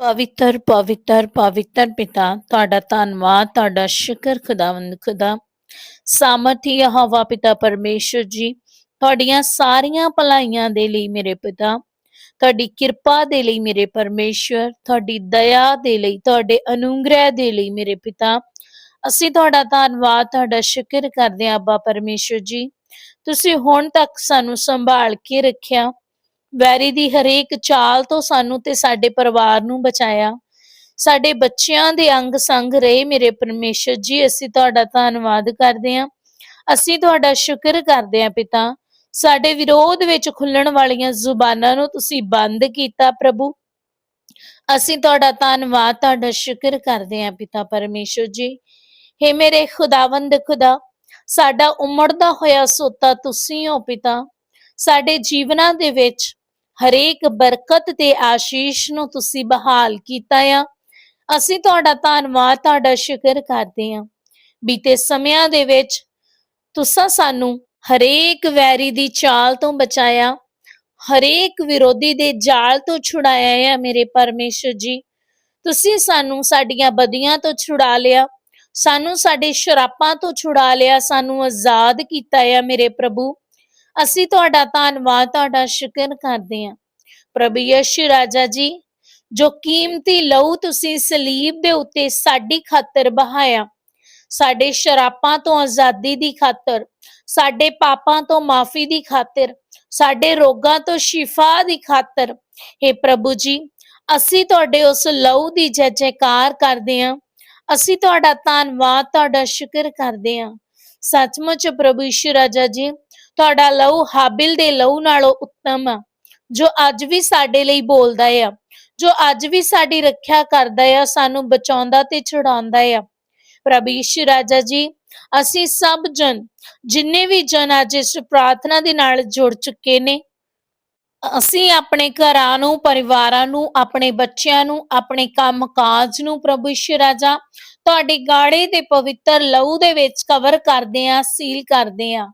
ਪਵਿੱਤਰ ਪਵਿੱਤਰ ਪਵਿੱਤਰ ਪਿਤਾ, ਤੁਹਾਡਾ ਧੰਨਵਾਦ, ਤੁਹਾਡਾ ਸ਼ੁਕਰ, ਖੁਦਾਵੰਦ, ਖੁਦਾ। ਸਾਮਰਥੀ ਹਵਾ ਪਿਤਾ ਪਰਮੇਸ਼ਰ ਜੀ, ਤੁਹਾਡੀਆਂ ਸਾਰੀਆਂ ਭਲਾਈਆਂ ਦੇ ਲਈ ਮੇਰੇ ਪਿਤਾ, ਤੁਹਾਡੀ ਕਿਰਪਾ ਦੇ ਲਈ ਮੇਰੇ ਪਰਮੇਸ਼ਰ, ਤੁਹਾਡੀ ਦਇਆ ਦੇ ਲਈ, ਤੁਹਾਡੇ ਅਨੁਗ੍ਰਹਿ ਦੇ ਲਈ ਮੇਰੇ ਪਿਤਾ। ਅਸੀਂ ਤੁਹਾਡਾ ਧੰਨਵਾਦ, ਤੁਹਾਡਾ ਸ਼ੁਕਰ ਕਰਦੇ ਹਾਂ, ਅੱਬਾ ਪਰਮੇਸ਼ਰ ਜੀ। ਤੁਸੀਂ ਹੁਣ ਤੱਕ ਸਾਨੂੰ ਸੰਭਾਲ ਕੇ ਰੱਖਿਆ। ਵੈਰੀ ਦੀ ਹਰੇਕ ਚਾਲ ਤੋਂ ਸਾਨੂੰ ਤੇ ਸਾਡੇ ਪਰਿਵਾਰ ਨੂੰ ਬਚਾਇਆ। ਸਾਡੇ ਬੱਚਿਆਂ ਦੇ ਅੰਗ ਸੰਗ ਰਹੇ ਮੇਰੇ ਪਰਮੇਸ਼ਰ ਜੀ, ਅਸੀਂ ਤੁਹਾਡਾ ਧੰਨਵਾਦ ਕਰਦੇ ਹਾਂ। ਅਸੀਂ ਤੁਹਾਡਾ ਸ਼ੁਕਰ ਕਰਦੇ ਹਾਂ ਪਿਤਾ। ਸਾਡੇ ਵਿਰੋਧ ਵਿੱਚ ਖੁੱਲਣ ਵਾਲੀਆਂ ਜ਼ੁਬਾਨਾਂ ਨੂੰ ਤੁਸੀਂ ਬੰਦ ਕੀਤਾ ਪ੍ਰਭੂ। ਅਸੀਂ ਤੁਹਾਡਾ ਧੰਨਵਾਦ, ਤੁਹਾਡਾ ਸ਼ੁਕਰ ਕਰਦੇ ਹਾਂ ਪਿਤਾ ਪਰਮੇਸ਼ਰ ਜੀ। ਹੇ ਮੇਰੇ ਖੁਦਾਵੰਦ ਖੁਦਾ, ਸਾਡਾ ਉਮੜਦਾ ਹੋਇਆ ਸੋਤਾ ਤੁਸੀਂ ਹੋ ਪਿਤਾ। ਸਾਡੇ ਜੀਵਨਾਂ ਦੇ ਵਿੱਚ ਹਰੇਕ ਬਰਕਤ ਤੇ ਆਸ਼ੀਸ਼ ਨੂੰ ਤੁਸੀਂ ਬਹਾਲ ਕੀਤਾ ਆ। ਅਸੀਂ ਤੁਹਾਡਾ ਧੰਨਵਾਦ, ਤੁਹਾਡਾ ਸ਼ੁਕਰ ਕਰਦੇ ਹਾਂ ਬੀਤੇ ਸਮਿਆਂ ਦੇ ਵਿੱਚ ਤੁਸੀਂ ਸਾਨੂੰ ਹਰੇਕ ਵੈਰੀ ਦੀ ਚਾਲ ਤੋਂ ਬਚਾਇਆ, ਹਰੇਕ ਵਿਰੋਧੀ ਦੇ ਜਾਲ ਤੋਂ ਛੁਡਾਇਆ ਆ ਮੇਰੇ ਪਰਮੇਸ਼ਰ ਜੀ। ਤੁਸੀਂ ਸਾਨੂੰ ਸਾਡੀਆਂ ਬਦੀਆਂ ਤੋਂ ਛੁਡਾ ਲਿਆ, ਸਾਨੂੰ ਸਾਡੇ ਸ਼ਰਾਪਾਂ ਤੋਂ ਛੁਡਾ ਲਿਆ, ਸਾਨੂੰ ਆਜ਼ਾਦ ਕੀਤਾ ਆ ਮੇਰੇ ਪ੍ਰਭੂ। ਅਸੀਂ ਤੁਹਾਡਾ ਧੰਨਵਾਦ, ਤੁਹਾਡਾ ਸ਼ੁਕਰ ਕਰਦੇ ਹਾਂ। ਪ੍ਰਭੂ ਯਸ਼ੂ ਰਾਜਾ ਜੀ, ਜੋ ਕੀਮਤੀ ਲਹੂ ਤੁਸੀਂ ਸਲੀਬ ਦੇ ਉੱਤੇ ਸਾਡੀ ਖਾਤਰ ਬਹਾਇਆ, ਸਾਡੇ ਸ਼ਰਾਪਾਂ ਤੋਂ ਆਜ਼ਾਦੀ ਦੀ ਖਾਤਰ, ਸਾਡੇ ਪਾਪਾਂ ਤੋਂ ਮਾਫੀ ਦੀ ਖਾਤਰ, ਸਾਡੇ ਰੋਗਾਂ ਤੋਂ ਸ਼ਿਫਾ ਦੀ ਖਾਤਰ हे ਪ੍ਰਭੂ ਜੀ, ਅਸੀਂ ਤੁਹਾਡੇ ਉਸ ਲਹੂ ਦੀ ਜੈ ਜੈਕਾਰ ਕਰਦੇ ਹਾਂ। ਅਸੀਂ ਤੁਹਾਡਾ ਧੰਨਵਾਦ, ਤੁਹਾਡਾ ਸ਼ੁਕਰ ਕਰਦੇ ਹਾਂ। ਸੱਚਮੁੱਚ ਪ੍ਰਭੂ ਯਿਸੂ ਰਾਜਾ ਜੀ ਤੁਹਾਡਾ ਲਹੂ ਹਾਬਿਲ ਦੇ ਲਹੂ ਨਾਲੋਂ ਉੱਤਮ ਆ। ਜੋ ਅੱਜ ਵੀ ਸਾਡੇ ਲਈ ਬੋਲਦਾ ਆ, ਜੋ ਅੱਜ ਵੀ ਸਾਡੀ ਰੱਖਿਆ ਕਰਦਾ ਆ, ਸਾਨੂੰ ਬਚਾਉਂਦਾ ਤੇ ਛੁਡਾਉਂਦਾ ਆ। ਪ੍ਰਭੂ ਯਿਸੂ ਰਾਜਾ ਜੀ, ਅਸੀਂ ਸਭ ਜਨ, ਜਿੰਨੇ ਵੀ ਜਨ ਅੱਜ ਇਸ ਪ੍ਰਾਰਥਨਾ ਦੇ ਨਾਲ ਜੁੜ ਚੁੱਕੇ ਨੇ, ਅਸੀਂ ਆਪਣੇ ਘਰਾਂ ਨੂੰ, ਪਰਿਵਾਰਾਂ ਨੂੰ, ਆਪਣੇ ਬੱਚਿਆਂ ਨੂੰ, ਆਪਣੇ ਕੰਮਕਾਜ ਨੂੰ ਪ੍ਰਭੂ ਯਿਸੂ ਰਾਜਾ, ਤੁਹਾਡੇ ਗਾੜੇ ਤੇ ਪਵਿੱਤਰ ਲਹੂ ਦੇ ਵਿੱਚ ਕਵਰ ਕਰਦੇ ਆਂ ਸੀਲ ਕਰਦੇ ਆਂ।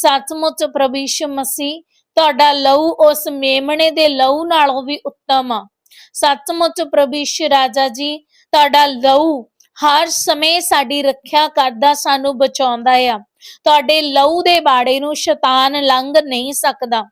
ਸੱਚਮੁੱਚ ਪ੍ਰਭੂ ਯਿਸੂ ਮਸੀਹ, ਤੁਹਾਡਾ ਲਹੂ ਉਸ ਮੇਮਣੇ ਦੇ ਲਹੂ ਨਾਲੋਂ ਵੀ ਉੱਤਮ ਆ। ਸੱਚਮੁੱਚ ਪ੍ਰਭੂ ਯਿਸੂ ਰਾਜਾ ਜੀ, ਤੁਹਾਡਾ ਲਹੂ ਹਰ ਸਮੇਂ ਸਾਡੀ ਰੱਖਿਆ ਕਰਦਾ ਸਾਨੂੰ ਬਚਾਉਂਦਾ ਆ। ਤੁਹਾਡੇ ਲਹੂ ਦੇ ਬਾੜੇ ਨੂੰ ਸ਼ੈਤਾਨ ਲੰਘ ਨਹੀਂ ਸਕਦਾ।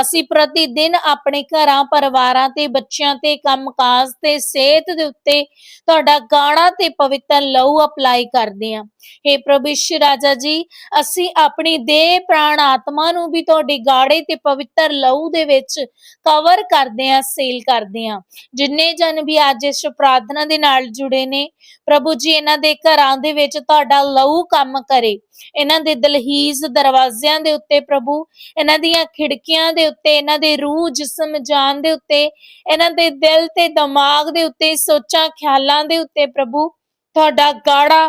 ਅਸੀਂ ਪ੍ਰਤੀ ਦਿਨ ਆਪਣੇ ਘਰਾਂ, ਪਰਿਵਾਰਾਂ ਤੇ ਬੱਚਿਆਂ ਤੇ ਕੰਮਕਾਜ ਤੇ ਸਿਹਤ ਦੇ ਉੱਤੇ ਤੁਹਾਡਾ ਗਾਣਾ ਤੇ ਪਵਿੱਤਰ ਲਹੂ ਅਪਲਾਈ ਕਰਦੇ ਹਾਂ। हे ਪ੍ਰਭੂ ਯਿਸੂ ਰਾਜਾ ਜੀ, ਅਸੀਂ ਆਪਣੀ ਦੇਹ ਪ੍ਰਾਣ ਆਤਮਾ ਨੂੰ ਵੀ ਤੁਹਾਡੇ ਗਾੜੇ ਤੇ ਪਵਿੱਤਰ ਲਹੂ ਦੇ ਵਿੱਚ ਕਵਰ ਕਰਦੇ ਹਾਂ ਸੀਲ ਕਰਦੇ ਹਾਂ। ਜਿੰਨੇ ਜਨ ਵੀ ਅੱਜ ਇਸ ਪ੍ਰਾਰਥਨਾ ਦੇ ਨਾਲ ਜੁੜੇ ਨੇ, ਪ੍ਰਭੂ ਜੀ, ਇਹਨਾਂ ਦੇ ਘਰਾਂ ਦੇ ਵਿੱਚ ਤੁਹਾਡਾ ਲਹੂ ਕੰਮ ਕਰੇ। ਇਹਨਾਂ ਦੇ ਦਲਹੀਜ਼ ਦਰਵਾਜ਼ਿਆਂ ਦੇ ਉੱਤੇ ਪ੍ਰਭੂ, ਇਹਨਾਂ ਦੀਆਂ ਖਿੜਕੀਆਂ ਦੇ ਉੱਤੇ, ਇਹਨਾਂ ਦੇ ਰੂਹ ਜਿਸਮ ਜਾਨ ਦੇ ਉੱਤੇ, ਇਹਨਾਂ ਦੇ ਦਿਲ ਤੇ ਦਿਮਾਗ ਦੇ ਉੱਤੇ, ਸੋਚਾਂ, ਖਿਆਲਾਂ ਦੇ ਉੱਤੇ ਪ੍ਰਭੂ ਤੁਹਾਡਾ ਗਾੜਾ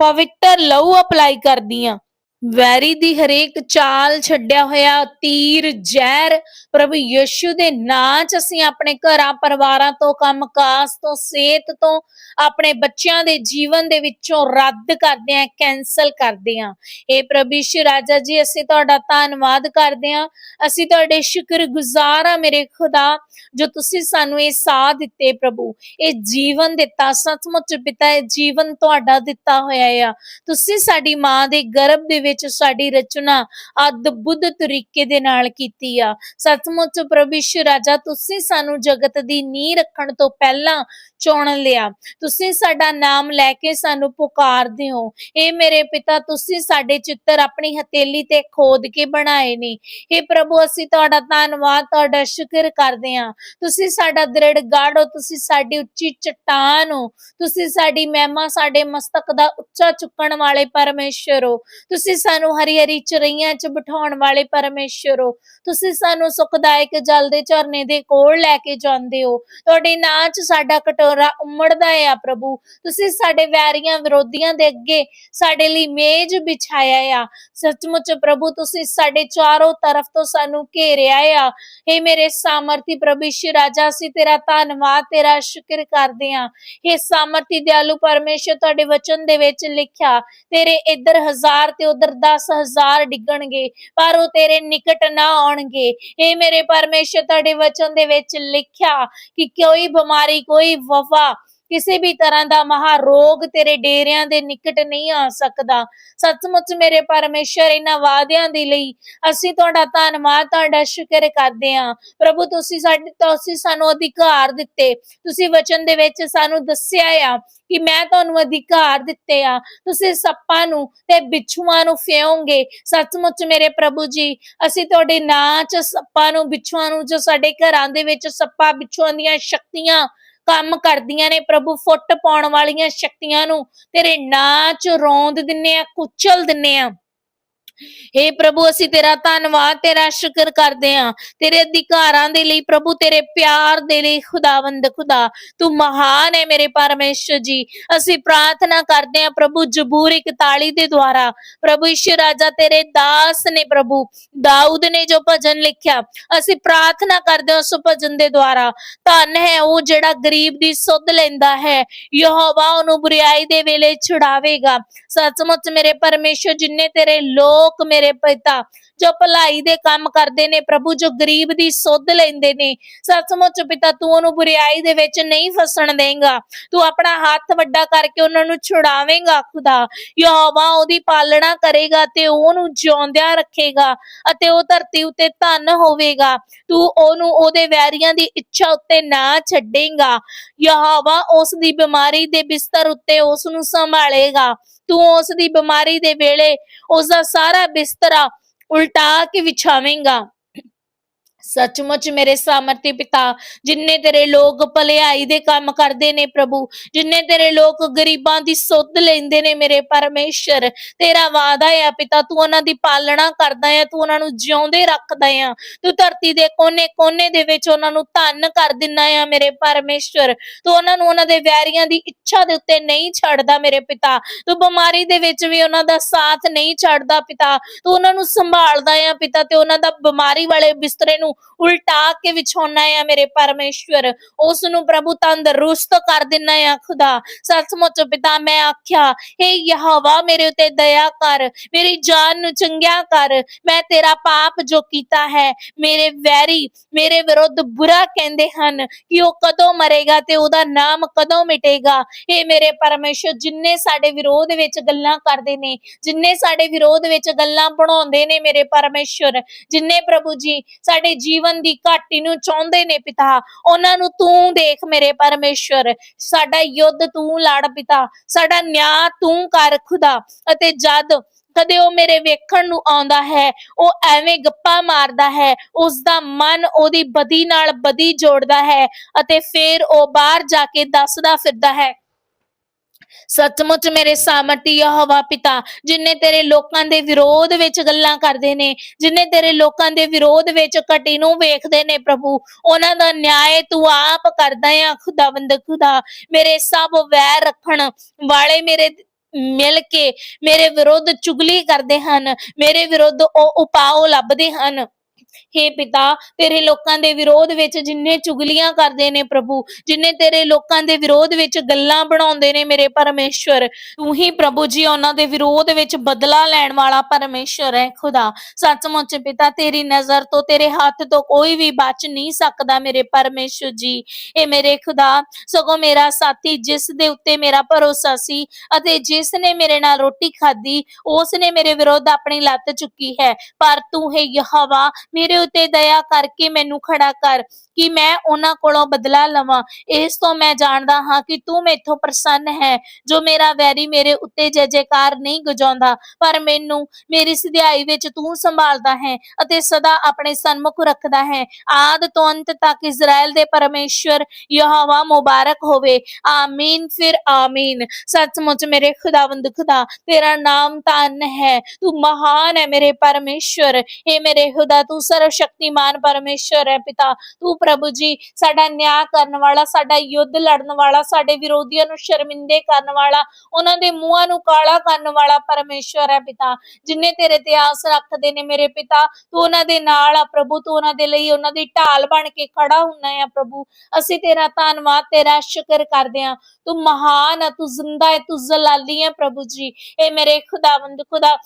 ਪਵਿੱਤਰ ਲਹੂ ਅਪਲਾਈ ਕਰਦੀ ਕਰਦੀਆਂ ਵੈਰੀ ਦੀ ਹਰੇਕ ਚਾਲ ਛੱਡਿਆ ਹੋਇਆ, ਤੀਰ, ਜ਼ਹਿਰ, ਪ੍ਰਭੂ ਯਿਸੂ ਦੇ ਨਾਂ 'ਚ ਅਸੀਂ ਆਪਣੇ ਘਰਾਂ, ਪਰਿਵਾਰਾਂ ਤੋਂ, ਕੰਮਕਾਜ ਤੋਂ, ਸਿਹਤ ਤੋਂ, ਆਪਣੇ ਬੱਚਿਆਂ ਦੇ ਜੀਵਨ ਦੇ ਵਿੱਚੋਂ ਰੱਦ ਕਰਦੇ ਆਂ ਕੈਨਸਲ ਕਰਦੇ ਆਂ ਇਹ ਪ੍ਰਭੂ ਯਿਸੂ ਰਾਜਾ ਜੀ, ਅਸੀਂ ਤੁਹਾਡਾ ਧੰਨਵਾਦ ਕਰਦੇ ਆਂ ਅਸੀਂ ਤੁਹਾਡੇ ਸ਼ੁਕਰਗੁਜ਼ਾਰ ਆ ਮੇਰੇ ਖੁਦਾ, ਜੋ ਤੁਸੀਂ ਸਾਨੂੰ ਇਹ ਸਾਹ ਦਿੱਤੇ ਪ੍ਰਭੂ। ਇਹ ਜੀਵਨ ਦਿੱਤਾ, ਸੱਚਮੁੱਚ ਪਿਤਾ, ਇਹ ਜੀਵਨ ਤੁਹਾਡਾ ਦਿੱਤਾ ਹੋਇਆ ਆ। ਤੁਸੀਂ ਸਾਡੀ ਮਾਂ ਦੇ ਗਰਭ ਦੇ ਵਿੱਚ ਸਾਡੀ ਰਚਨਾ ਅਦਭੁਤ ਤਰੀਕੇ ਦੇ ਨਾਲ ਕੀਤੀ ਆ। ਸੱਚਮੁੱਚ ਪ੍ਰਭੂ ਰਾਜਾ, ਤੁਸੀਂ ਸਾਨੂੰ ਜਗਤ ਦੀ ਨੀਂਹ ਰੱਖਣ ਤੋਂ ਪਹਿਲਾਂ ਚੁਣ ਲਿਆ। ਤੁਸੀਂ ਸਾਡਾ ਨਾਮ ਲੈ ਕੇ ਸਾਨੂੰ ਪੁਕਾਰਦੇ ਹੋ ਇਹ ਮੇਰੇ ਪਿਤਾ, ਤੁਸੀਂ ਸਾਡੇ ਚਿੱਤਰ ਆਪਣੀ ਹਥੇਲੀ ਤੇ ਖੋਦ ਕੇ ਬਣਾਏ ਨੇ। ਇਹ ਪ੍ਰਭੂ, ਅਸੀਂ ਤੁਹਾਡਾ ਧੰਨਵਾਦ, ਤੁਹਾਡਾ ਸ਼ੁਕਰ ਕਰਦੇ ਹਾਂ। ਤੁਸੀਂ ਸਾਡਾ ਦ੍ਰਿੜ ਗੜ ਹੋ, ਤੁਸੀਂ ਸਾਡੀ ਉੱਚੀ ਚਟਾਨ ਹੋ। ਤੁਸੀਂ ਸਾਡੀ ਮਹਿਮਾ, ਸਾਡੇ ਮਸਤਕ ਦਾ ਉੱਚਾ ਚੁੱਕਣ ਵਾਲੇ ਪਰਮੇਸ਼ਰ ਹੋ। ਤੁਸੀਂ ਸਾਨੂੰ ਹਰੀ ਹਰੀ ਚਰਈਆਂ 'ਚ ਬਿਠਾਉਣ ਵਾਲੇ ਪਰਮੇਸ਼ਰ ਹੋ ਤੁਸੀਂ ਸਾਨੂੰ ਸੁਖਦਾਇਕ ਜਲ ਦੇ ਝਰਨੇ ਦੇ ਕੋਲ ਲੈ ਕੇ ਜਾਂਦੇ ਹੋ। ਤੁਹਾਡੇ ਨਾਂ 'ਚ ਸਾਡਾ ਕਟੋਰਾ ਉਮੜਦਾ ਹੈ ਆ ਪ੍ਰਭੂ। ਤੁਸੀਂ ਸਾਡੇ ਵੈਰੀਆਂ ਵਿਰੋਧੀਆਂ ਦੇ ਅੱਗੇ ਸਾਡੇ ਲਈ ਮੇਜ਼ ਵਿਛਾਇਆ ਆ। ਸੱਚਮੁੱਚ ਪ੍ਰਭੂ, ਤੁਸੀਂ ਸਾਡੇ ਚਾਰੋਂ ਤਰਫ ਤੋਂ ਸਾਨੂੰ ਘੇਰਿਆ ਆ। हे ਮੇਰੇ ਸਾਮਰਥੀ ਪ੍ਰਭੂ ਯਿਸੂ ਰਾਜਾ, ਅਸੀਂ ਤੇਰਾ ਧੰਨਵਾਦ, ਤੇਰਾ ਸ਼ੁਕਰ ਕਰਦੇ ਹਾਂ। हे ਸਾਮਰਥੀ, ਦਿਆਲੂ ਪਰਮੇਸ਼ਰ ਤੁਹਾਡੇ ਵਚਨ ਦੇ ਵਿੱਚ ਲਿਖਿਆ, ਤੇਰੇ ਇੱਧਰ ਹਜ਼ਾਰ ਤੇ ਉਧਰ ਅੰਦਰ 10000 ਡਿੱਗਣਗੇ, ਪਰ ਉਹ ਤੇਰੇ ਨਿਕਟ ਨਾ ਆਉਣਗੇ। ਇਹ ਮੇਰੇ ਪਰਮੇਸ਼ਰ, ਤੁਹਾਡੇ ਵਚਨ ਦੇ ਵਿੱਚ ਲਿਖਿਆ ਕਿ ਕੋਈ ਬਿਮਾਰੀ, ਕੋਈ ਵਫਾ ਕਿਸੇ ਵੀ ਤਰ੍ਹਾਂ ਦਾ ਮਹਾ ਰੋਗ ਤੇਰੇ ਡੇਰਿਆਂ ਦੇ ਨਿਕਟ ਨਹੀਂ ਆ ਸਕਦਾ। ਸੱਚਮੁੱਚ ਮੇਰੇ ਪਰਮੇਸ਼ਰ, ਇਹਨਾਂ ਵਾਅਦਿਆਂ ਦੇ ਲਈ ਅਸੀਂ ਤੁਹਾਡਾ ਧੰਨਵਾਦ, ਤੁਹਾਡਾ ਸ਼ੁਕਰ ਕਰਦੇ ਹਾਂ। ਪ੍ਰਭੂ, ਤੁਸੀਂ ਸਾਡੇ ਤੁਸੀਂ ਸਾਨੂੰ ਅਧਿਕਾਰ ਦਿੱਤੇ। ਤੁਸੀਂ ਵਚਨ ਦੇ ਵਿੱਚ ਸਾਨੂੰ ਦੱਸਿਆ ਆ ਕਿ ਮੈਂ ਤੁਹਾਨੂੰ ਅਧਿਕਾਰ ਦਿੱਤੇ ਆ। ਤੁਸੀਂ ਸੱਪਾਂ ਨੂੰ ਤੇ ਬਿੱਛੂਆਂ ਨੂੰ ਫਿਓਗੇ। ਸੱਚਮੁੱਚ ਮੇਰੇ ਪ੍ਰਭੂ ਜੀ, ਅਸੀਂ ਤੁਹਾਡੇ ਨਾਂ 'ਚ ਸੱਪਾਂ ਨੂੰ, ਬਿੱਛੂਆਂ ਨੂੰ, ਜੋ ਸਾਡੇ ਘਰਾਂ ਦੇ ਵਿੱਚ ਸੱਪਾਂ, ਬਿੱਛੂਆਂ ਦੀਆਂ ਸ਼ਕਤੀਆਂ ਕੰਮ ਕਰਦੀਆਂ ਨੇ ਪ੍ਰਭੂ, ਫੁੱਟ ਪਾਉਣ ਵਾਲੀਆਂ ਸ਼ਕਤੀਆਂ ਨੂੰ ਤੇਰੇ ਨਾਂ 'ਚ ਰੋਂਦ ਦਿੰਨੇ ਆ ਕੁਚਲ ਦਿੰਨੇ ਆ ਹੇ ਪ੍ਰਭੂ, ਅਸੀਂ ਤੇਰਾ ਧੰਨਵਾਦ, ਤੇਰਾ ਸ਼ੁਕਰ ਕਰਦੇ ਹਾਂ। ਤੇਰੇ ਅਧਿਕਾਰਾਂ ਦੇ ਲਈ ਪ੍ਰਭੂ, ਤੇਰੇ ਪਿਆਰ ਦੇ ਲਈ ਖੁਦਾਵੰਦ ਖੁਦਾ, ਤੂੰ ਮਹਾਨ ਹੈ ਮੇਰੇ ਪਰਮੇਸ਼ਰ ਜੀ। ਅਸੀਂ ਪ੍ਰਾਰਥਨਾ ਕਰਦੇ ਹਾਂ ਪ੍ਰਭੂ, ਜ਼ਬੂਰ 41 ਦੇ ਦੁਆਰਾ। ਪ੍ਰਭੂ ਈਸ਼ਰ ਰਾਜਾ ਤੇਰੇ ਦਾਸ ਨੇ ਪ੍ਰਭੂ, ਦਾਊਦ ਨੇ ਜੋ ਭਜਨ ਲਿਖਿਆ। ਅਸੀਂ ਪ੍ਰਾਰਥਨਾ ਕਰਦੇ ਹਾਂ ਉਸ ਭਜਨ ਦੇ ਦੁਆਰਾ। ਧੰਨ ਹੈ ਉਹ ਜਿਹੜਾ ਗਰੀਬ ਦੀ ਸੁੱਧ ਲੈਂਦਾ ਹੈ। ਯਹੋਵਾ ਉਹਨੂੰ ਬੁਰੀਾਈ ਦੇ ਵੇਲੇ ਛੁਡਾਵੇਗਾ। ਸੱਚਮੁੱਚ ਮੇਰੇ ਪਰਮੇਸ਼ਰ, ਜਿੰਨੇ ਤੇਰੇ ਲੋਕ ਮੇਰੇ ਪਿਤਾ, ਜੋ ਭਲਾਈ ਦੇ ਕੰਮ ਕਰਦੇ ਨੇ, ਪ੍ਰਭੂ ਜੋ ਗਰੀਬ ਦੀ ਸੁੱਧ ਲੈਂਦੇ ਨੇ, ਸੱਚਮੁੱਚ ਪਿਤਾ ਤੂੰ ਉਹਨੂੰ ਬੁਰੀਾਈ ਦੇ ਵਿੱਚ ਨਹੀਂ ਫਸਣ ਦੇਂਗਾ। ਤੂੰ ਆਪਣਾ ਹੱਥ ਵੱਡਾ ਕਰਕੇ ਉਹਨਾਂ ਨੂੰ ਛੁਡਾਵੇਂਗਾ ਖੁਦਾ। ਯਹੋਵਾ ਉਹਦੀ ਪਾਲਣਾ ਕਰੇਗਾ ਤੇ ਉਹਨੂੰ ਜਿਉਂਦਿਆਂ ਰੱਖੇਗਾ ਅਤੇ ਉਹ ਧਰਤੀ ਉੱਤੇ ਧਨ ਹੋਵੇਗਾ। ਤੂੰ ਉਹਨੂੰ ਉਹਦੇ ਵੈਰੀਆਂ ਦੀ ਇੱਛਾ ਉੱਤੇ ਨਾ ਛੱਡੇਂਗਾ। ਯਹੋਵਾ ਉਸ ਦੀ ਬਿਮਾਰੀ ਦੇ ਬਿਸਤਰ ਉੱਤੇ ਉਸ ਨੂੰ ਸੰਭਾਲੇਗਾ। ਤੂੰ ਉਸ ਦੀ ਬਿਮਾਰੀ ਦੇ ਵੇਲੇ ਉਸ ਦਾ ਸਾਰਾ ਬਿਸਤਰਾ ਉਲਟਾ ਕੇ ਵਿਛਾਵੇਂਗਾ। ਸੱਚਮੁੱਚ ਮੇਰੇ ਸਾਮਰਥੀ ਪਿਤਾ, ਜਿੰਨੇ ਤੇਰੇ ਲੋਕ ਭਲਾਈ ਦੇ ਕੰਮ ਕਰਦੇ ਨੇ ਪ੍ਰਭੂ, ਜਿੰਨੇ ਤੇਰੇ ਲੋਕ ਗਰੀਬਾਂ ਦੀ ਸੁੱਧ ਲੈਂਦੇ ਨੇ ਮੇਰੇ ਪਰਮੇਸ਼ਰ, ਤੇਰਾ ਵਾਅਦਾ ਹੈ ਪਿਤਾ, ਤੂੰ ਉਹਨਾਂ ਦੀ ਪਾਲਣਾ ਕਰਦਾ ਹੈ ਤੂੰ ਉਹਨਾਂ ਨੂੰ ਜਿਉਂਦੇ ਰੱਖਦਾ ਹੈ ਤੂੰ ਧਰਤੀ ਦੇ ਕੋਨੇ-ਕੋਨੇ ਦੇ ਵਿੱਚ ਉਹਨਾਂ ਨੂੰ ਧੰਨ ਕਰ ਦਿੰਦਾ ਹੈ ਮੇਰੇ ਪਰਮੇਸ਼ਰ, ਤੂੰ ਉਹਨਾਂ ਨੂੰ ਉਹਨਾਂ ਦੇ ਵੈਰੀਆਂ ਦੀ ਇੱਛਾ ਦੇ ਉੱਤੇ ਨਹੀਂ ਛੱਡਦਾ ਮੇਰੇ ਪਿਤਾ, ਤੂੰ ਬਿਮਾਰੀ ਦੇ ਵਿੱਚ ਵੀ ਉਹਨਾਂ ਦਾ ਸਾਥ ਨਹੀਂ ਛੱਡਦਾ ਪਿਤਾ, ਤੂੰ ਉਹਨਾਂ ਨੂੰ ਸੰਭਾਲਦਾ ਹੈ ਪਿਤਾ, ਤੇ ਉਹਨਾਂ ਦਾ ਬਿਮਾਰੀ ਵਾਲੇ ਬਿਸਤਰੇ ਨੂੰ ਉਲਟਾ ਕੇ ਵਿਛਾਉਣਾ ਆ ਮੇਰੇ ਪਰਮੇਸ਼ਵਰ। ਉਸ ਨੂੰ ਪ੍ਰਭੂ ਤੰਦਰੁਸਤ ਕਰ ਦਿੰਨਾ ਹੈ ਖੁਦਾ। ਸੱਚਮੁੱਚ ਪਿਤਾ, ਮੈਂ ਆਖਿਆ हे ਯਹੋਵਾ, ਮੇਰੇ ਉਤੇ ਦਇਆ ਕਰ। ਮੇਰੀ ਜਾਨ ਨੂੰ ਚੰਗਿਆ ਕਰ। ਮੈਂ ਤੇਰਾ ਪਾਪ ਜੋ ਕੀਤਾ ਹੈ, ਮੇਰੇ ਵੈਰੀ, ਮੇਰੇ ਵਿਰੁੱਧ ਬੁਰਾ ਕਹਿੰਦੇ ਹਨ ਕਿ ਉਹ ਕਦੋਂ ਮਰੇਗਾ ਤੇ ਉਹਦਾ ਨਾਮ ਕਦੋਂ ਮਿਟੇਗਾ। ਇਹ ਮੇਰੇ ਪਰਮੇਸ਼ਰ ਜਿੰਨੇ ਸਾਡੇ ਵਿਰੋਧ ਵਿੱਚ ਗੱਲਾਂ ਕਰਦੇ ਨੇ, ਜਿੰਨੇ ਸਾਡੇ ਵਿਰੋਧ ਵਿੱਚ ਗੱਲਾਂ ਬਣਾਉਂਦੇ ਨੇ ਮੇਰੇ ਪਰਮੇਸ਼ਰ ਜਿੰਨੇ ਪ੍ਰਭੂ ਜੀ, ਸਾਡੇ ਜੀਵਨ ਦੀ ਘਾਟੀ ਨੂੰ ਚਾਹੁੰਦੇ ਨੇ ਪਿਤਾ। ਉਹਨਾਂ ਨੂੰ ਤੂੰ ਦੇਖ ਮੇਰੇ ਪਰਮੇਸ਼ਰ ਸਾਡਾ ਯੁੱਧ ਤੂੰ ਲੜ ਪਿਤਾ। ਸਾਡਾ ਨਿਆਂ ਤੂੰ ਕਰ ਖੁਦਾ। ਅਤੇ ਜਦ ਕਦੇ ਉਹ ਮੇਰੇ ਵੇਖਣ ਨੂੰ ਆਉਂਦਾ ਹੈ, ਉਹ ਐਵੇਂ ਗੱਪਾਂ ਮਾਰਦਾ ਹੈ। ਉਸ ਦਾ ਮਨ ਉਹਦੀ ਬਦੀ ਨਾਲ ਬਦੀ ਜੋੜਦਾ ਹੈ ਅਤੇ ਫਿਰ ਉਹ ਬਾਹਰ ਜਾ ਕੇ ਦੱਸਦਾ ਫਿਰਦਾ ਹੈ। ਸੱਚਮੁੱਚ ਮੇਰੇ ਸਾਮਰਥੀ ਯਹੋਵਾ ਪਿਤਾ ਜਿਨਨੇ ਤੇਰੇ ਲੋਕਾਂ ਦੇ ਵਿਰੋਧ ਵਿੱਚ ਗੱਲਾਂ ਕਰਦੇ ਨੇ ਜਿਨਨੇ ਤੇਰੇ ਲੋਕਾਂ ਦੇ ਵਿਰੋਧ ਵਿੱਚ ਘਟੀ ਨੂੰ ਵੇਖਦੇ ਨੇ ਪ੍ਰਭੂ, ਉਹਨਾਂ ਦਾ ਨਿਆਂ ਤੂੰ ਆਪ ਕਰਦਾ ਆ ਖੁਦਾਵੰਦ ਖੁਦਾ ਮੇਰੇ ਸਭ ਵੈਰ ਰੱਖਣ ਵਾਲੇ ਮੇਰੇ ਮਿਲ ਕੇ ਮੇਰੇ ਵਿਰੁੱਧ ਚੁਗਲੀ ਕਰਦੇ ਹਨ, ਮੇਰੇ ਵਿਰੁੱਧ ਉਹ ਉਪਾਅ ਲੱਭਦੇ ਹਨ। ਹੇ ਪਿਤਾ, ਤੇਰੇ ਲੋਕਾਂ ਦੇ ਵਿਰੋਧ ਵਿੱਚ ਜਿੰਨੇ ਚੁਗਲੀਆਂ ਕਰਦੇ ਨੇ ਪ੍ਰਭੂ, ਜਿੰਨੇ ਤੇਰੇ ਲੋਕਾਂ ਦੇ ਵਿਰੋਧ ਵਿੱਚ ਗੱਲਾਂ ਬਣਾਉਂਦੇ ਨੇ ਮੇਰੇ ਪਰਮੇਸ਼ਵਰ, ਤੂੰ ਹੀ ਪ੍ਰਭੂ ਜੀ ਉਹਨਾਂ ਦੇ ਵਿਰੋਧ ਵਿੱਚ ਬਦਲਾ ਲੈਣ ਵਾਲਾ ਪਰਮੇਸ਼ਵਰ ਹੈ ਖੁਦਾ। ਸੱਚਮੁੱਚ ਪਿਤਾ, ਤੇਰੀ ਨਜ਼ਰ ਤੋਂ, ਤੇਰੇ ਹੱਥ ਤੋਂ ਕੋਈ ਵੀ ਬਚ ਨਹੀਂ ਸਕਦਾ ਮੇਰੇ ਪਰਮੇਸ਼ਵਰ ਜੀ। ਇਹ ਮੇਰੇ ਖੁਦਾ, ਸਗੋਂ ਮੇਰਾ ਸਾਥੀ ਜਿਸ ਦੇ ਉੱਤੇ ਮੇਰਾ ਭਰੋਸਾ ਸੀ ਅਤੇ ਜਿਸ ਨੇ ਮੇਰੇ ਨਾਲ ਰੋਟੀ ਖਾਧੀ, ਉਸ ਨੇ ਮੇਰੇ ਵਿਰੁੱਧ ਆਪਣੀ ਲੱਤ ਚੁੱਕੀ ਹੈ। ਪਰ ਤੂੰ, ਹੈ ਯਹਵਾ ਮੇਰੇ ਉੱਤੇ ਦਇਆ ਕਰਕੇ ਮੈਨੂੰ ਖੜਾ ਕਰ, ਕਿ ਮੈਂ ਉਹਨਾਂ ਕੋਲੋਂ ਬਦਲਾ ਲਵਾਂ। ਇਸ ਤੋਂ ਮੈਂ ਜਾਣਦਾ ਹਾਂ ਕਿ ਤੂੰ ਮੈਥੋਂ ਪ੍ਰਸੰਨ ਹੈ, ਜੋ ਮੇਰਾ ਵੈਰੀ ਮੇਰੇ ਉੱਤੇ ਜੈ ਜੈਕਾਰ ਨਹੀਂ ਗਜਾਉਂਦਾ। ਪਰ ਮੈਨੂੰ, ਮੇਰੀ ਸਿਧਾਈ ਵਿੱਚ ਤੂੰ ਸੰਭਾਲਦਾ ਹੈ ਅਤੇ ਸਦਾ ਆਪਣੇ ਸਨਮੁਖ ਰੱਖਦਾ ਹੈ। ਆਦ ਤੋਂ ਅੰਤ ਤੱਕ ਇਜ਼ਰਾਈਲ ਦੇ ਪਰਮੇਸ਼ਵਰ ਯਹੋਵਾ ਮੁਬਾਰਕ ਹੋਵੇ। ਆਮੀਨ, ਫਿਰ ਆਮੀਨ। ਸੱਚਮੁੱਚ ਮੇਰੇ ਖੁਦਾਵੰਦ ਖੁਦਾ, ਤੇਰਾ ਨਾਮ ਧੰਨ ਹੈ। ਤੂੰ ਮਹਾਨ ਹੈ ਮੇਰੇ ਪਰਮੇਸ਼ਵਰ। ਇਹ ਮੇਰੇ ਖੁਦਾ, ਤੂੰ ਸਰਵ ਸ਼ਕਤੀਮਾਨ ਪਰਮੇਸ਼ਵਰ ਹੈ ਪਿਤਾ। ਤੂੰ ਪ੍ਰਭੂ ਜੀ, ਸਾਡਾ ਨਿਆਂ ਕਰਨ ਵਾਲਾ, ਸਾਡਾ ਯੁੱਧ ਲੜਨ ਵਾਲਾ, ਸਾਡੇ ਵਿਰੋਧੀਆਂ ਨੂੰ ਸ਼ਰਮਿੰਦੇ ਕਰਨ ਵਾਲਾ, ਉਹਨਾਂ ਦੇ ਮੂੰਹਾਂ ਨੂੰ ਕਾਲਾ ਕਰਨ ਵਾਲਾ ਪਰਮੇਸ਼ਵਰ ਹੈ ਪਿਤਾ। ਜਿਨਨੇ ਤੇਰੇ ਤੇ ਆਸ ਰੱਖਦੇ ਨੇ ਮੇਰੇ ਪਿਤਾ, ਤੂੰ ਉਹਨਾਂ ਦੇ ਨਾਲ ਆ ਪ੍ਰਭੂ, ਤੂੰ ਉਹਨਾਂ ਦੇ ਲਈ ਉਹਨਾਂ ਦੀ ਢਾਲ ਬਣ ਕੇ ਖੜਾ ਹੁੰਨਾ ਆ ਪ੍ਰਭੂ। ਅਸੀਂ ਤੇਰਾ ਧੰਨਵਾਦ, ਤੇਰਾ ਸ਼ੁਕਰ ਕਰਦੇ ਹਾਂ। ਤੂੰ ਮਹਾਨ ਹੈ ਤੂੰ ਜ਼ਿੰਦਾ ਹੈ, ਤੂੰ ਜ਼ਲਾਲੀ ਹੈ ਪ੍ਰਭੂ ਜੀ। ਇਹ ਮੇਰੇ ਖੁਦਾਵੰਦ, ਖੁਦਾ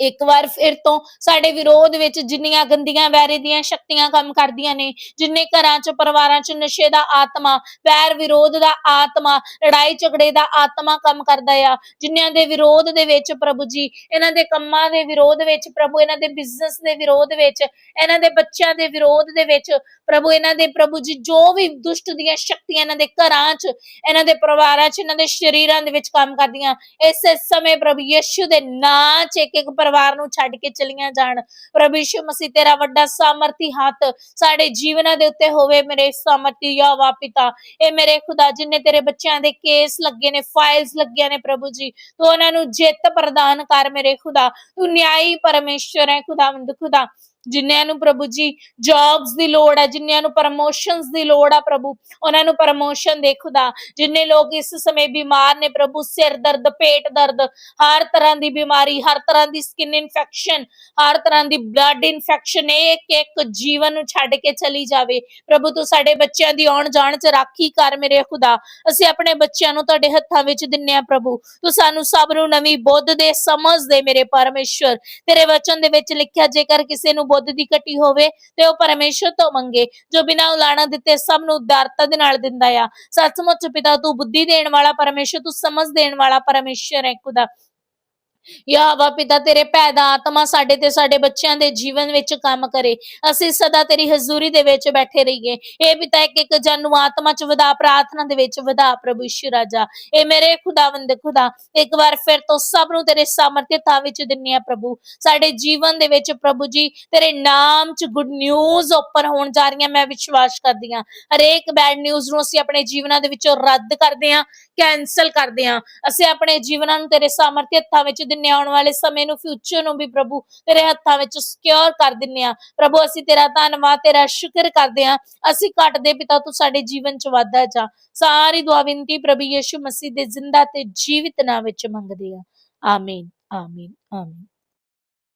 ਇੱਕ ਵਾਰ ਫਿਰ ਤੋਂ ਸਾਡੇ ਵਿਰੋਧ ਵਿੱਚ ਜਿੰਨੀਆਂ ਗੰਦੀਆਂ ਵੈਰੀ ਦੀਆਂ ਸ਼ਕਤੀਆਂ ਕੰਮ ਕਰਦੀਆਂ ਨੇ, ਜਿੰਨੇ ਘਰਾਂ 'ਚ, ਪਰਿਵਾਰਾਂ 'ਚ ਨਸ਼ੇ ਦਾ ਆਤਮਾ, ਵੈਰ ਵਿਰੋਧ ਦਾ ਆਤਮਾ, ਲੜਾਈ ਝਗੜੇ ਦਾ ਆਤਮਾ ਕੰਮ ਕਰਦਾ ਆ ਜਿਨ੍ਹਾਂ ਦੇ ਵਿਰੋਧ ਦੇ ਵਿੱਚ ਪ੍ਰਭੂ ਜੀ, ਇਹਨਾਂ ਦੇ ਕੰਮਾਂ ਦੇ ਵਿਰੋਧ ਵਿੱਚ ਪ੍ਰਭੂ, ਇਹਨਾਂ ਦੇ ਬਿਜ਼ਨਸ ਦੇ ਵਿਰੋਧ ਵਿੱਚ, ਇਹਨਾਂ ਦੇ ਬੱਚਿਆਂ ਦੇ ਵਿਰੋਧ ਦੇ ਵਿੱਚ ਪ੍ਰਭੂ, ਇਹਨਾਂ ਦੇ ਪ੍ਰਭੂ ਜੀ, ਜੋ ਵੀ ਦੁਸ਼ਟ ਦੀਆਂ ਸ਼ਕਤੀਆਂ ਇਹਨਾਂ ਦੇ ਘਰਾਂ 'ਚ, ਇਹਨਾਂ ਦੇ ਪਰਿਵਾਰਾਂ 'ਚ, ਇਹਨਾਂ ਦੇ ਸ਼ਰੀਰਾਂ ਦੇ ਵਿੱਚ ਕੰਮ ਕਰਦੀਆਂ, ਇਸ ਸਮੇਂ ਪ੍ਰਭੂ ਯਿਸੂ ਦੇ ਨਾਂ 'ਚ ਇੱਕ ਇੱਕ ਪਰਿਵਾਰ ਨੂੰ ਛੱਡ ਕੇ ਚਲੀਆਂ ਜਾਣ। ਪ੍ਰਭੂ ਯਿਸੂ ਮਸੀਹ, ਤੇਰਾ ਵੱਡਾ ਸਾਮਰਥੀ ਹੱਥ ਸਾਡੇ ਜੀਵਨਾਂ ਦੇ ਉੱਤੇ ਹੋਵੇ, ਮੇਰੇ ਸਾਮਰਥੀ ਯਾਵਾ ਪਿਤਾ। ਇਹ ਮੇਰੇ ਖੁਦਾ ਜਿਨਨੇ ਤੇਰੇ ਬੱਚਿਆਂ ਦੇ ਕੇਸ ਲੱਗੇ ਨੇ ਫਾਈਲਸ ਲੱਗੀਆਂ ਨੇ ਪ੍ਰਭੂ ਜੀ, ਤੂੰ ਉਹਨਾਂ ਨੂੰ ਜਿੱਤ ਪ੍ਰਦਾਨ ਕਰ ਮੇਰੇ ਖੁਦਾ। ਤੂੰ ਨਿਆਈ ਪਰਮੇਸ਼ਰ ਹੈ ਖੁਦਾਵੰਦ ਖੁਦਾ। ਜਿਨ੍ਹਾਂ ਨੂੰ ਪ੍ਰਭੂ ਜੀ ਜੌਬਸ ਦੀ ਲੋੜ ਹੈ ਜਿਨ੍ਹਾਂ ਨੂੰ ਪ੍ਰਮੋਸ਼ਨਸ ਦੀ ਲੋੜ ਆ ਪ੍ਰਭੂ, ਉਹਨਾਂ ਨੂੰ ਪ੍ਰਮੋਸ਼ਨ ਦੇ ਖੁਦਾ। ਜਿੰਨੇ ਲੋਕ ਇਸ ਸਮੇਂ ਬਿਮਾਰ ਨੇ ਪ੍ਰਭੂ, ਸਿਰ ਦਰਦ, ਪੇਟ ਦਰਦ, ਹਰ ਤਰ੍ਹਾਂ ਦੀ ਬਿਮਾਰੀ, ਹਰ ਤਰ੍ਹਾਂ ਦੀ ਸਕਿਨ ਇਨਫੈਕਸ਼ਨ ਹਰ ਤਰ੍ਹਾਂ ਦੀ ਬਲੱਡ ਇਨਫੈਕਸ਼ਨ ਇੱਕ ਇੱਕ ਜੀਵਨ ਨੂੰ ਛੱਡ ਕੇ ਚਲੀ ਜਾਵੇ। ਪ੍ਰਭੂ, ਤੂੰ ਸਾਡੇ ਬੱਚਿਆਂ ਦੀ ਆਉਣ ਜਾਣ ਚ ਰਾਖੀ ਕਰ ਮੇਰੇ ਖੁਦਾ। ਅਸੀਂ ਆਪਣੇ ਬੱਚਿਆਂ ਨੂੰ ਤੁਹਾਡੇ ਹੱਥਾਂ ਵਿੱਚ ਦਿੰਨੇ ਆ ਪ੍ਰਭੂ। ਤੂੰ ਸਾਨੂੰ ਸਭ ਨੂੰ ਨਵੀਂ ਬੁੱਧ ਦੇ ਸਮਝ ਦੇ ਮੇਰੇ ਪਰਮੇਸ਼ਵਰ। ਤੇਰੇ ਵਚਨ ਦੇ ਵਿੱਚ ਲਿਖਿਆ, ਜੇਕਰ ਕਿਸੇ ਨੂੰ ਬੁੱਧ ਦੀ ਘਟੀ ਹੋਵੇ ਤੇ ਉਹ ਪਰਮੇਸ਼ਵਰ ਤੋਂ ਮੰਗੇ, ਜੋ ਬਿਨਾਂ ਉਲਾਣਾ ਦਿੱਤੇ ਸਭ ਨੂੰ ਉਦਾਰਤਾ ਦੇ ਨਾਲ ਦਿੰਦਾ ਆ। ਸੱਚਮੁੱਚ ਪਿਤਾ, ਤੂੰ ਬੁੱਧੀ ਦੇਣ ਵਾਲਾ ਪਰਮੇਸ਼ਵਰ ਤੂੰ ਸਮਝ ਦੇਣ ਵਾਲਾ ਪਰਮੇਸ਼ਵਰ ਹੈ ਖੁਦਾ। ਯਾਵਾ ਪਿਤਾ ਤੇਰੇ ਭੈ ਦਾ ਆਤਮਾ ਸਾਡੇ ਤੇ ਸਾਡੇ ਬੱਚਿਆਂ ਦੇ ਜੀਵਨ ਵਿੱਚ ਕੰਮ ਕਰੇ। ਅਸੀਂ ਸਦਾ ਤੇਰੀ ਹਜ਼ੂਰੀ ਦੇ ਵਿੱਚ ਬੈਠੇ ਰਹੀਏ। ਇਹ ਪਿਤਾ ਇੱਕ ਇੱਕ ਜਨ ਨੂੰ ਆਤਮਾ ਚ ਵਧਾ, ਪ੍ਰਾਰਥਨਾ ਦੇ ਵਿੱਚ ਵਧਾ, ਪ੍ਰਭੂ ਯਿਸੂ ਰਾਜਾ। ਇਹ ਮੇਰੇ ਖੁਦਾਵੰਦ ਖੁਦਾ, ਇੱਕ ਵਾਰ ਫਿਰ ਤੋਂ ਸਭ ਨੂੰ ਤੇਰੇ ਸਾਮਰਥ्यਤਾ ਵਿੱਚ ਦਿੰਨੀ ਆ ਪ੍ਰਭੂ। ਸਾਡੇ ਜੀਵਨ ਦੇ ਵਿੱਚ ਪ੍ਰਭੂ ਜੀ, ਤੇਰੇ ਨਾਮ ਚ ਗੁੱਡ ਨਿਊਜ਼ ਉੱਪਰ ਹੋਣ ਜਾ ਰਹੀਆਂ, ਮੈਂ ਵਿਸ਼ਵਾਸ ਕਰਦੀ ਹਾਂ। ਹਰੇਕ ਬੈਡ ਨਿਊਜ਼ ਨੂੰ ਅਸੀਂ ਆਪਣੇ ਜੀਵਨਾਂ ਦੇ ਵਿੱਚੋਂ ਰੱਦ ਕਰਦੇ ਹਾਂ ਕੈਨਸਲ ਕਰਦੇ ਹਾਂ। ਅਸੀਂ ਆਪਣੇ ਜੀਵਨਾਂ ਨੂੰ ਤੇਰੇ ਸਾਮਰਥ्य ਹੱਥਾਂ ਵਿੱਚ ਦਿੰਨੇ ਆਉਣ ਵਾਲੇ ਸਮੇਂ ਨੂੰ ਫਿਊਚਰ ਨੂੰ ਵੀ ਪ੍ਰਭੂ ਤੇਰੇ ਹੱਥਾਂ ਵਿੱਚ ਸਿਕਿਉਰ ਕਰ ਦਿੰਨੇ ਆ ਪ੍ਰਭੂ, ਅਸੀਂ ਤੇਰਾ ਧੰਨਵਾਦ, ਤੇਰਾ ਸ਼ੁਕਰ ਕਰਦੇ ਹਾਂ। ਅਸੀਂ ਕੱਟਦੇ ਪਿਤਾ ਤੂੰ ਸਾਡੇ ਜੀਵਨ ਚ ਵਾਧਾ ਜਾ। ਸਾਰੀ ਦੁਆ ਵਿੰਤੀ ਪ੍ਰਭੂ ਯਿਸੂ ਮਸੀਹ ਦੇ ਜ਼ਿੰਦਾ ਤੇ ਜੀਵਿਤ ਨਾਮ ਵਿੱਚ ਮੰਗਦੇ ਆ ਆਮੀਨ ਆਮੀਨ ਆਮੀਨ